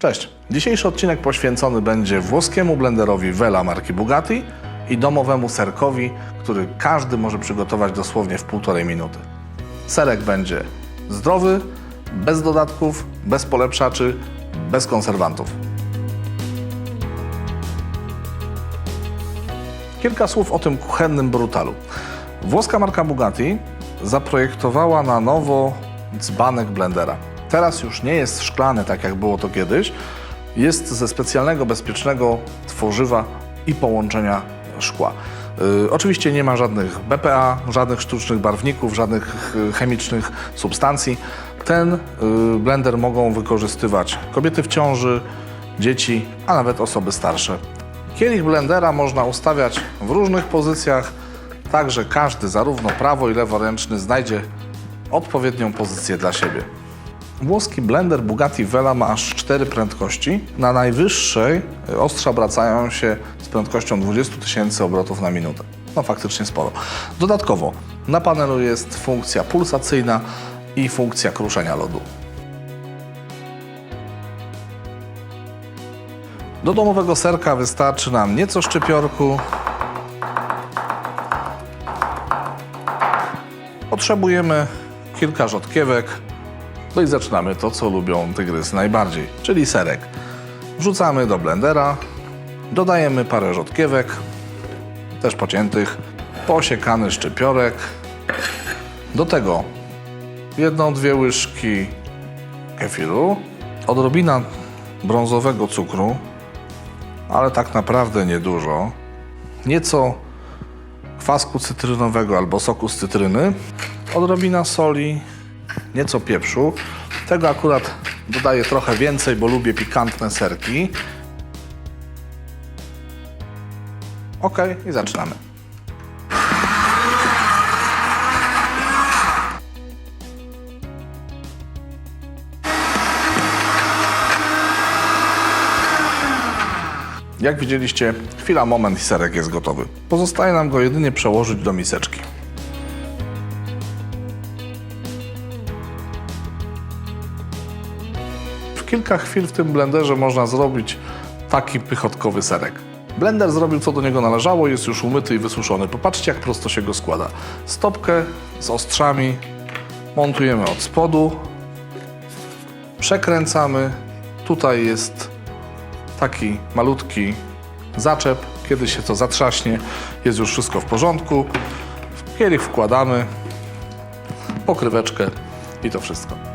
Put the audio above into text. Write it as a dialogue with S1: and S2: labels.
S1: Cześć. Dzisiejszy odcinek poświęcony będzie włoskiemu blenderowi Vela marki Bugatti i domowemu serkowi, który każdy może przygotować dosłownie w półtorej minuty. Serek będzie zdrowy, bez dodatków, bez polepszaczy, bez konserwantów. Kilka słów o tym kuchennym brutalu. Włoska marka Bugatti zaprojektowała na nowo dzbanek blendera. Teraz już nie jest szklany, tak jak było to kiedyś. Jest ze specjalnego, bezpiecznego tworzywa i połączenia szkła. Yy, oczywiście nie ma żadnych BPA, żadnych sztucznych barwników, żadnych chemicznych substancji. Ten yy, blender mogą wykorzystywać kobiety w ciąży, dzieci, a nawet osoby starsze. Kielich blendera można ustawiać w różnych pozycjach, tak że każdy, zarówno prawo i leworęczny, znajdzie odpowiednią pozycję dla siebie. Włoski blender Bugatti Vela ma aż 4 prędkości. Na najwyższej y, ostrza obracają się z prędkością 20 tysięcy obrotów na minutę. No faktycznie sporo. Dodatkowo na panelu jest funkcja pulsacyjna i funkcja kruszenia lodu. Do domowego serka wystarczy nam nieco szczypiorku. Potrzebujemy kilka rzodkiewek. No i zaczynamy to, co lubią tygrysy najbardziej, czyli serek. Wrzucamy do blendera, dodajemy parę rzodkiewek, też pociętych, posiekany szczypiorek. Do tego jedną, dwie łyżki kefiru, odrobina brązowego cukru, ale tak naprawdę niedużo. Nieco kwasku cytrynowego albo soku z cytryny, odrobina soli, nieco pieprzu. Tego akurat dodaję trochę więcej, bo lubię pikantne serki. Ok, i zaczynamy. Jak widzieliście, chwila, moment i serek jest gotowy. Pozostaje nam go jedynie przełożyć do miseczki. Kilka chwil w tym blenderze można zrobić taki pychotkowy serek. Blender zrobił co do niego należało, jest już umyty i wysuszony. Popatrzcie jak prosto się go składa. Stopkę z ostrzami montujemy od spodu, przekręcamy. Tutaj jest taki malutki zaczep. Kiedy się to zatrzaśnie, jest już wszystko w porządku. W kielich wkładamy, pokryweczkę i to wszystko.